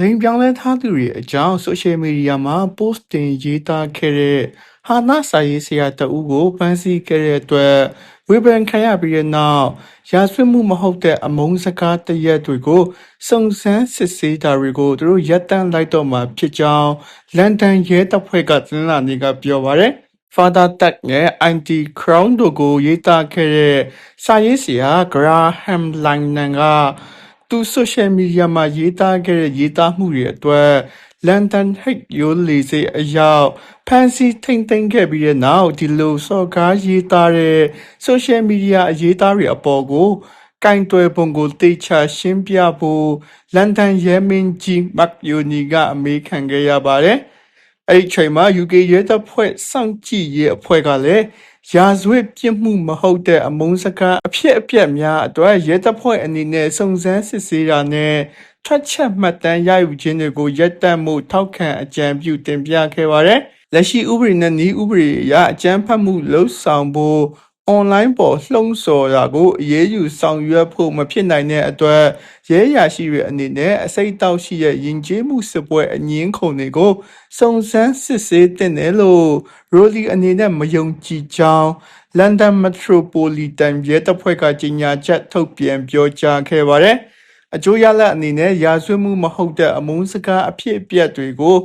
လိင်ပြောင်းလဲထားသူတွေအကြောင်း social media မှာ post တင်ရေးသားခဲ့တဲ့ဟာနာစာရေးဆရာတဦးကိုဖမ်းဆီးခဲ့တဲ့အတွက်ဝေဖန်ခံရပြီးတဲ့နောက်ရာဇဝတ်မှုမဟုတ်တဲ့အမုန်းစကားတရက်တွေကိုစုံစမ်းစစ်ဆေးတာတွေကိုသူတို့ရပ်တန့်လိုက်တော့မှာဖြစ်ကြောင်းလန်ဒန်ရဲတပ်ဖွဲ့ကသင်္လာနေ့ကပြောပါတယ်။ Father Tag နဲ့ IT Crown တို့ကိုရေးသားခဲ့တဲ့စာရေးဆရာ Graham Linehan က သူ social media မှာရေးသားခဲ့တဲ့ရေးသားမှုတွေအတွက်လန်ဒန်ဟိတ်ရိုးလေဆိပ်အရောက်ဖမ်းဆီးထိမ့်သိမ်းခဲ့ပြီးတဲ့နောက်ဒီလိုစော်ကားရေးသားတဲ့ social media အရေးသားတွေအပေါ်ကိုကင်တွယ်ပုံကိုတေချာရှင်းပြဖို့လန်ဒန်ရဲမင်းကြီးမတ်ယိုနီကအမေးခံခဲ့ရပါတယ်။အဲ့ဒီအချိန်မှာ UK ရဲတပ်ဖွဲ့စောင့်ကြည့်ရေးအဖွဲ့ကလည်း ရာဇဝတ်ပြစ်မှုမဟုတ်တဲ့အမုန်းစကားအဖြစ်အပျက်များအတွက်ရဲတပ်ဖွဲ့အနေနဲ့စုံစမ်းစစ်ဆေးတာနဲ့ထွက်ချက်မှတ်တမ်းရယူခြင်းတွေကိုရပ်တန့်မှုထောက်ခံအကြံပြုတင်ပြခဲ့ပါတယ်။လက်ရှိဥပဒေနဲ့ဤဥပဒေအရအကြမ်းဖက်မှုလှုပ်ဆောင်ဖို့ အွန်လိုင်းပေါ်လှုံ့ဆော်တာကိုအရေးယူဆောင်ရွက်ဖို့မဖြစ်နိုင်တဲ့အတွက်ရဲရရှိတွေအနေနဲ့အစိတ်တောက်ရှိတဲ့ယဉ်ကျေးမှုစစ်ပွဲအငင်းခုန်တွေကိုစုံစမ်းစစ်ဆေးတင်တယ်လို့ရိုလီအနေနဲ့မယုံကြည်ကြောင်းလန်ဒန်မက်ထရိုပိုလီတန်ရဲတပ်ဖွဲ့ကကြေညာချက်ထုတ်ပြန်ပြောကြားခဲ့ပါတယ်။အကျိုးရလဒ်အနေနဲ့ရာဇဝတ်မှုမဟုတ်တဲ့အမုန်းစကားအဖြစ်အပျက်တွေကို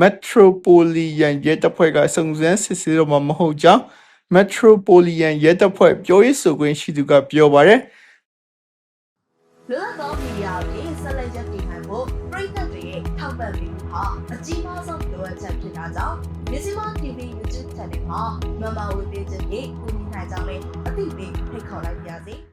Metropolitan ရဲတပ်ဖွဲ့ကစုံစမ်းစစ်ဆေးတော့မှာမဟုတ်ကြောင်း Metropolitan ရဲတပ်ဖွဲ့ပြောရေးဆိုခွင့်ရှိသူကပြောပါတယ်လွတ်လပ်သောမီဒီယာတွေဆက်လက်ရပ်တည်နိုင်ဖို့ပြည်သက်တွေရဲ့ထောက်ပံ့ပေးမှုဟာအကြီးမားဆုံးလိုအပ်ချက်ဖြစ်တာကြောင့်မြစီမ TV YouTube Channel မှာမမဝေပေးချက်ဖြင့်ကူညီနိုင်ကြမယ်အသိပေးဖိတ်ခေါ်လိုက်ပါရစေ။